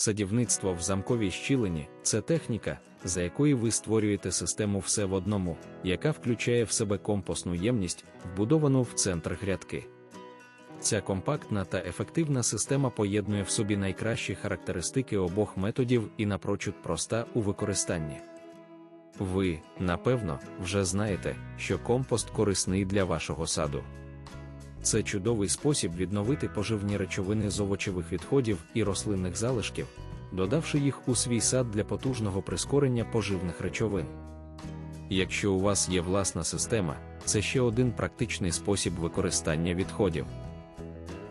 Садівництво в замковій щілині це техніка, за якою ви створюєте систему все в одному, яка включає в себе компостну ємність, вбудовану в центр грядки. Ця компактна та ефективна система поєднує в собі найкращі характеристики обох методів і напрочуд проста у використанні. Ви, напевно, вже знаєте, що компост корисний для вашого саду. Це чудовий спосіб відновити поживні речовини з овочевих відходів і рослинних залишків, додавши їх у свій сад для потужного прискорення поживних речовин. Якщо у вас є власна система, це ще один практичний спосіб використання відходів.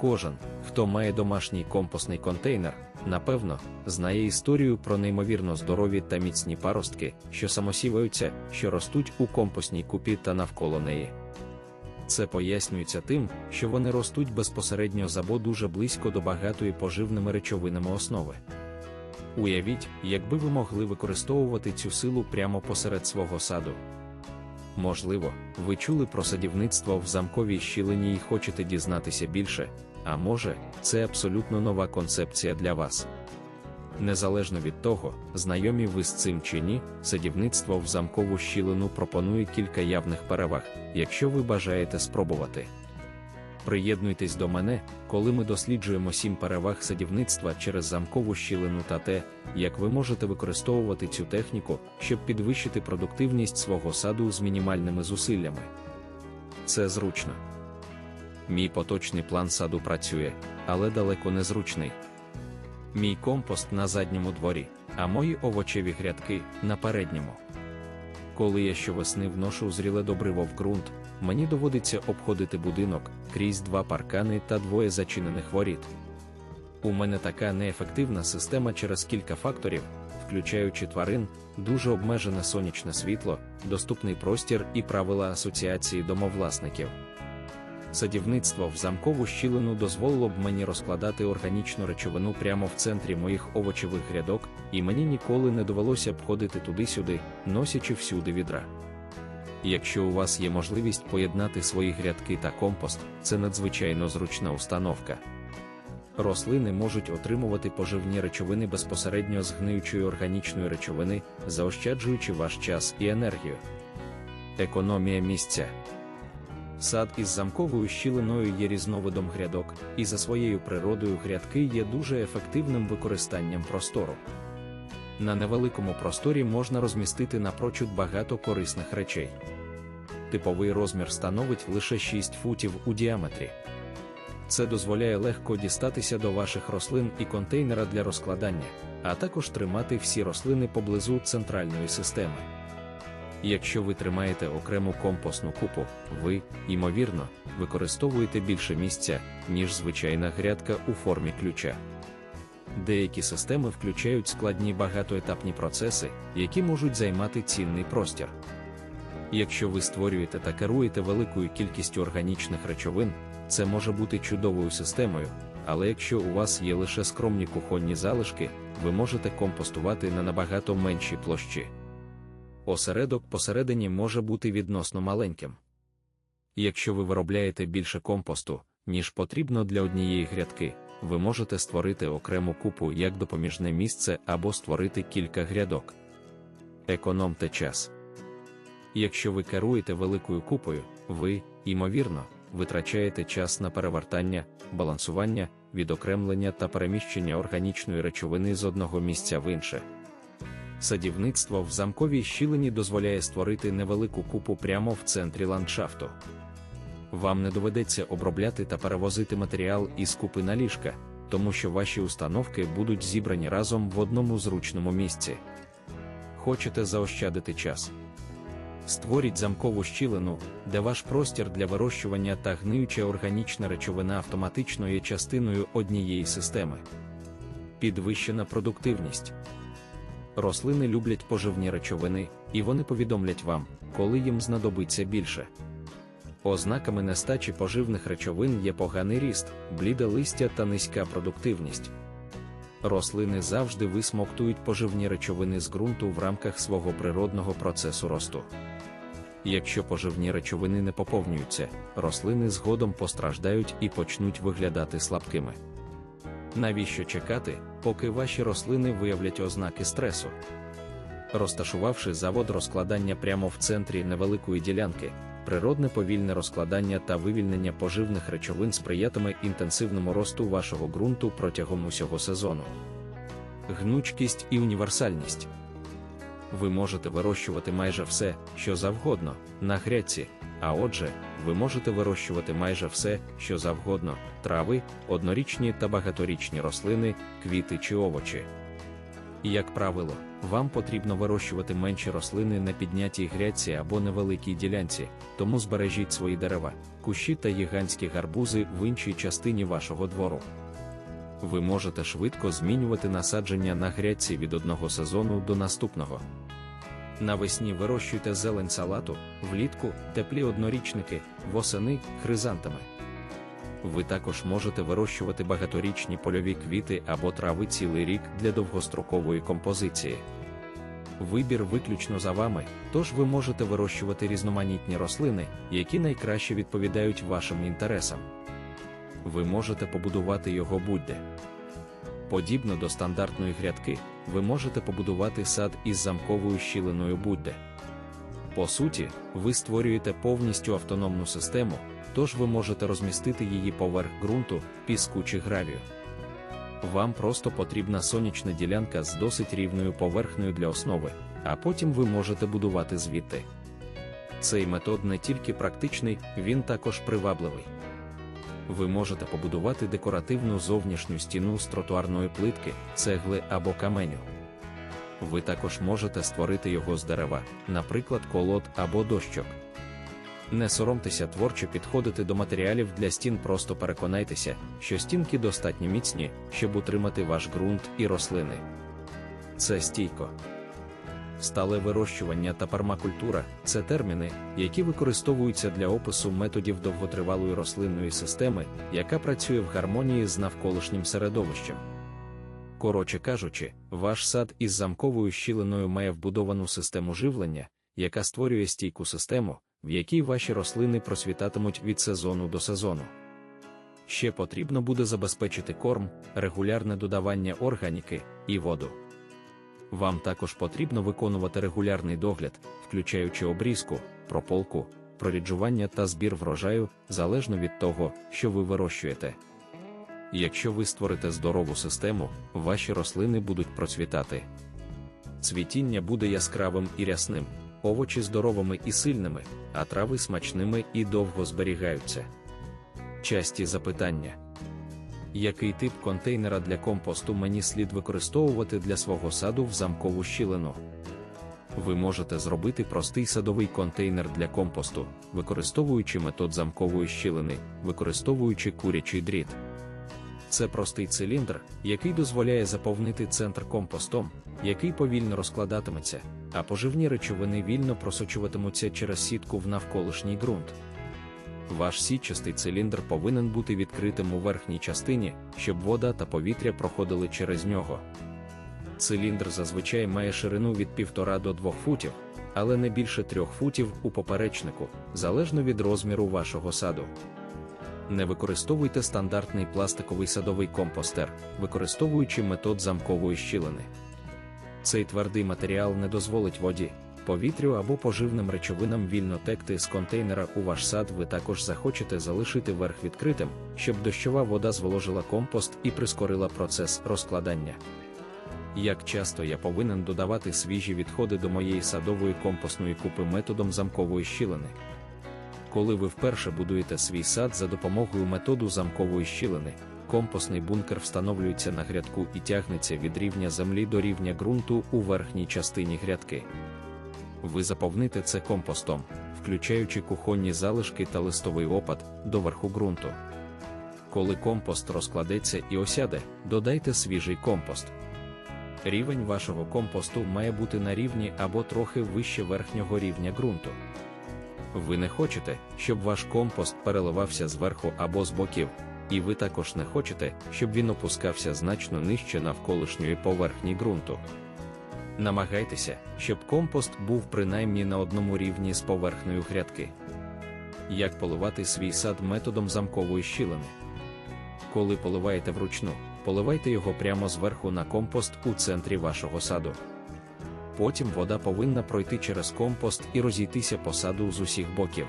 Кожен, хто має домашній компостний контейнер, напевно, знає історію про неймовірно здорові та міцні паростки, що самосіваються, що ростуть у компостній купі та навколо неї. Це пояснюється тим, що вони ростуть безпосередньо забо дуже близько до багатої поживними речовинами основи. Уявіть, якби ви могли використовувати цю силу прямо посеред свого саду. Можливо, ви чули про садівництво в замковій щілині і хочете дізнатися більше, а може, це абсолютно нова концепція для вас. Незалежно від того, знайомі ви з цим чи ні, садівництво в замкову щілину пропонує кілька явних переваг, якщо ви бажаєте спробувати. Приєднуйтесь до мене, коли ми досліджуємо сім переваг садівництва через замкову щілину та те, як ви можете використовувати цю техніку, щоб підвищити продуктивність свого саду з мінімальними зусиллями. Це зручно. Мій поточний план саду працює, але далеко не зручний. Мій компост на задньому дворі, а мої овочеві грядки на передньому. Коли я щовесни вношу зріле добриво в ґрунт, мені доводиться обходити будинок крізь два паркани та двоє зачинених воріт. У мене така неефективна система через кілька факторів, включаючи тварин, дуже обмежене сонячне світло, доступний простір і правила асоціації домовласників. Садівництво в замкову щілину дозволило б мені розкладати органічну речовину прямо в центрі моїх овочевих грядок, і мені ніколи не довелося б ходити туди-сюди, носячи всюди відра. Якщо у вас є можливість поєднати свої грядки та компост, це надзвичайно зручна установка. Рослини можуть отримувати поживні речовини безпосередньо з гниючої органічної речовини, заощаджуючи ваш час і енергію. Економія місця. Сад із замковою щілиною є різновидом грядок, і за своєю природою грядки є дуже ефективним використанням простору. На невеликому просторі можна розмістити напрочуд багато корисних речей. Типовий розмір становить лише 6 футів у діаметрі. Це дозволяє легко дістатися до ваших рослин і контейнера для розкладання, а також тримати всі рослини поблизу центральної системи. Якщо ви тримаєте окрему компостну купу, ви, ймовірно, використовуєте більше місця, ніж звичайна грядка у формі ключа. Деякі системи включають складні багатоетапні процеси, які можуть займати цінний простір. Якщо ви створюєте та керуєте великою кількістю органічних речовин, це може бути чудовою системою, але якщо у вас є лише скромні кухонні залишки, ви можете компостувати на набагато меншій площі. Осередок посередині може бути відносно маленьким. Якщо ви виробляєте більше компосту, ніж потрібно для однієї грядки, ви можете створити окрему купу як допоміжне місце або створити кілька грядок. Економте час. Якщо ви керуєте великою купою, ви, ймовірно, витрачаєте час на перевертання, балансування, відокремлення та переміщення органічної речовини з одного місця в інше. Садівництво в замковій щілині дозволяє створити невелику купу прямо в центрі ландшафту. Вам не доведеться обробляти та перевозити матеріал із купи на ліжка, тому що ваші установки будуть зібрані разом в одному зручному місці. Хочете заощадити час? Створіть замкову щілину, де ваш простір для вирощування та гниюча органічна речовина автоматично є частиною однієї системи. Підвищена продуктивність. Рослини люблять поживні речовини, і вони повідомлять вам, коли їм знадобиться більше. Ознаками нестачі поживних речовин є поганий ріст, бліде листя та низька продуктивність. Рослини завжди висмоктують поживні речовини з ґрунту в рамках свого природного процесу росту. Якщо поживні речовини не поповнюються, рослини згодом постраждають і почнуть виглядати слабкими. Навіщо чекати, поки ваші рослини виявлять ознаки стресу? Розташувавши завод розкладання прямо в центрі невеликої ділянки, природне повільне розкладання та вивільнення поживних речовин сприятиме інтенсивному росту вашого ґрунту протягом усього сезону. Гнучкість і універсальність. Ви можете вирощувати майже все, що завгодно, на грядці, а отже, ви можете вирощувати майже все, що завгодно: трави, однорічні та багаторічні рослини, квіти чи овочі. Як правило, вам потрібно вирощувати менші рослини на піднятій грядці або невеликій ділянці, тому збережіть свої дерева, кущі та гігантські гарбузи в іншій частині вашого двору. Ви можете швидко змінювати насадження на грядці від одного сезону до наступного. Навесні вирощуйте зелень салату, влітку теплі однорічники, восени хризантами. Ви також можете вирощувати багаторічні польові квіти або трави цілий рік для довгострокової композиції. Вибір виключно за вами, тож ви можете вирощувати різноманітні рослини, які найкраще відповідають вашим інтересам. Ви можете побудувати його будь-де. Подібно до стандартної грядки, ви можете побудувати сад із замковою щілиною будь-де. По суті, ви створюєте повністю автономну систему, тож ви можете розмістити її поверх ґрунту, піску чи гравію. Вам просто потрібна сонячна ділянка з досить рівною поверхнею для основи, а потім ви можете будувати звідти. Цей метод не тільки практичний, він також привабливий. Ви можете побудувати декоративну зовнішню стіну з тротуарної плитки, цегли або каменю. Ви також можете створити його з дерева, наприклад, колод або дощок. Не соромтеся творчо підходити до матеріалів для стін, просто переконайтеся, що стінки достатньо міцні, щоб утримати ваш ґрунт і рослини. Це стійко. Стале вирощування та пермакультура це терміни, які використовуються для опису методів довготривалої рослинної системи, яка працює в гармонії з навколишнім середовищем. Коротше кажучи, ваш сад із замковою щілиною має вбудовану систему живлення, яка створює стійку систему, в якій ваші рослини просвітатимуть від сезону до сезону. Ще потрібно буде забезпечити корм, регулярне додавання органіки і воду. Вам також потрібно виконувати регулярний догляд, включаючи обрізку, прополку, проріджування та збір врожаю, залежно від того, що ви вирощуєте. Якщо ви створите здорову систему, ваші рослини будуть процвітати. Цвітіння буде яскравим і рясним, овочі здоровими і сильними, а трави смачними і довго зберігаються. Часті запитання. Який тип контейнера для компосту мені слід використовувати для свого саду в замкову щілину? Ви можете зробити простий садовий контейнер для компосту, використовуючи метод замкової щілини, використовуючи курячий дріт. Це простий циліндр, який дозволяє заповнити центр компостом, який повільно розкладатиметься, а поживні речовини вільно просочуватимуться через сітку в навколишній ґрунт. Ваш сітчастий циліндр повинен бути відкритим у верхній частині, щоб вода та повітря проходили через нього. Циліндр зазвичай має ширину від 1,5 до 2 футів, але не більше 3 футів у поперечнику, залежно від розміру вашого саду. Не використовуйте стандартний пластиковий садовий компостер, використовуючи метод замкової щілини. Цей твердий матеріал не дозволить воді, повітрю або поживним речовинам вільно текти з контейнера у ваш сад. Ви також захочете залишити верх відкритим, щоб дощова вода зволожила компост і прискорила процес розкладання. Як часто я повинен додавати свіжі відходи до моєї садової компостної купи методом замкової щілини? Коли ви вперше будуєте свій сад за допомогою методу замкової щілини, компостний бункер встановлюється на грядку і тягнеться від рівня землі до рівня ґрунту у верхній частині грядки. Ви заповните це компостом, включаючи кухонні залишки та листовий опад до верху ґрунту. Коли компост розкладеться і осяде, додайте свіжий компост. Рівень вашого компосту має бути на рівні або трохи вище верхнього рівня ґрунту. Ви не хочете, щоб ваш компост переливався зверху або з боків, і ви також не хочете, щоб він опускався значно нижче навколишньої поверхні ґрунту. Намагайтеся, щоб компост був принаймні на одному рівні з поверхнею грядки. Як поливати свій сад методом замкової щілини? Коли поливаєте вручну, Поливайте його прямо зверху на компост у центрі вашого саду. Потім вода повинна пройти через компост і розійтися по саду з усіх боків.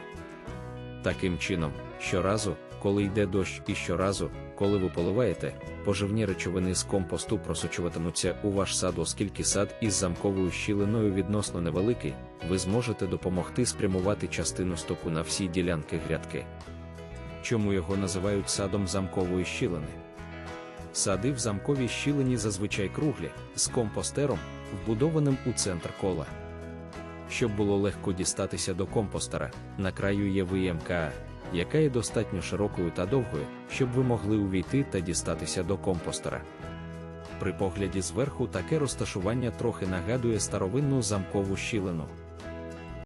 Таким чином, щоразу, коли йде дощ, і щоразу, коли ви поливаєте, поживні речовини з компосту просочуватимуться у ваш сад, оскільки сад із замковою щілиною відносно невеликий, ви зможете допомогти спрямувати частину стоку на всі ділянки грядки. Чому його називають садом замкової щілини? Сади в замковій щілині зазвичай круглі, з компостером, вбудованим у центр кола. Щоб було легко дістатися до компостера, на краю є виємка, яка є достатньо широкою та довгою, щоб ви могли увійти та дістатися до компостера. При погляді зверху таке розташування трохи нагадує старовинну замкову щілину.